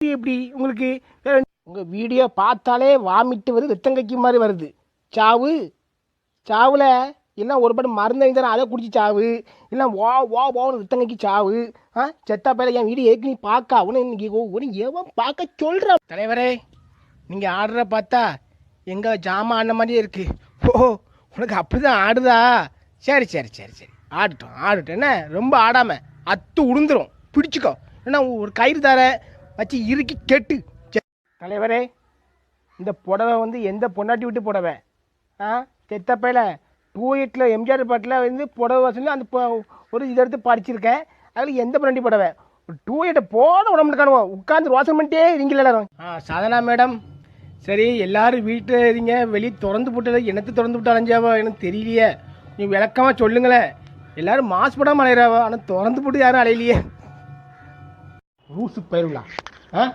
இது எப்படி? உங்களுக்கு உங்கள் வீடியோ பார்த்தாலே வாமிட்டு வருது ரத்தங்கைக்கு மாதிரி வருது. சாவு? சாவில் என்ன ஒரு பாட்டு மருந்து எழுந்தாலும் அதை குடிச்சு சாவு. இல்லை வா வா வான்னு ரத்தங்கைக்கு சாவு. ஆ? செத்தா பேர என் வீடியோ ஏற்கனவே பார்க்க அவனு இன்னைக்கு ஒன்று எவன் பார்க்க சொல்கிற தலைவரே நீங்கள் ஆடுற பார்த்தா எங்கள் ஜாமான் ஆடின மாதிரியே இருக்கு. ஓ உனக்கு அப்படி தான் ஆடுதா? சரி சரி சரி சரி. ஆடட்டும் ஆடட்டும். என்ன? ரொம்ப ஆடாமல் அத்து உளுந்துரும். பிடிச்சிக்கோ. ஏன்னா ஒரு கயிறு தரேன் வச்சு இறுக்கி கெட்டு. தலைவரே இந்த புடவை வந்து எந்த பொண்டாட்டி விட்டு புடவை? ஆ? செத்தப்பையில் டூ எயிட்டில் எம்ஜிஆர் பாட்டில் வந்து புடவை வசூல் அந்த ஒரு இதை எடுத்து படிச்சிருக்கேன் அதில் எந்த பொண்டாட்டி புடவை? ஒரு டூ எயிட்டை போட உடம்புல காணுவோம் உட்காந்து ரோசன் பண்ணிட்டே இருங்க எல்லாரும். ஆ சாதனா மேடம். சரி எல்லாரும் வீட்டில் இருங்க. வெளியே திறந்து போட்டது என்னத்தை திறந்து விட்டு அலைஞ்சாவோ எனக்கு தெரியலையே. நீ விளக்கமாக சொல்லுங்களேன் எல்லாரும் மாசுபடாமல் அலையிறாவோ? ஆனால் திறந்து போட்டு யாரும் அலையிலையே. russo pérola.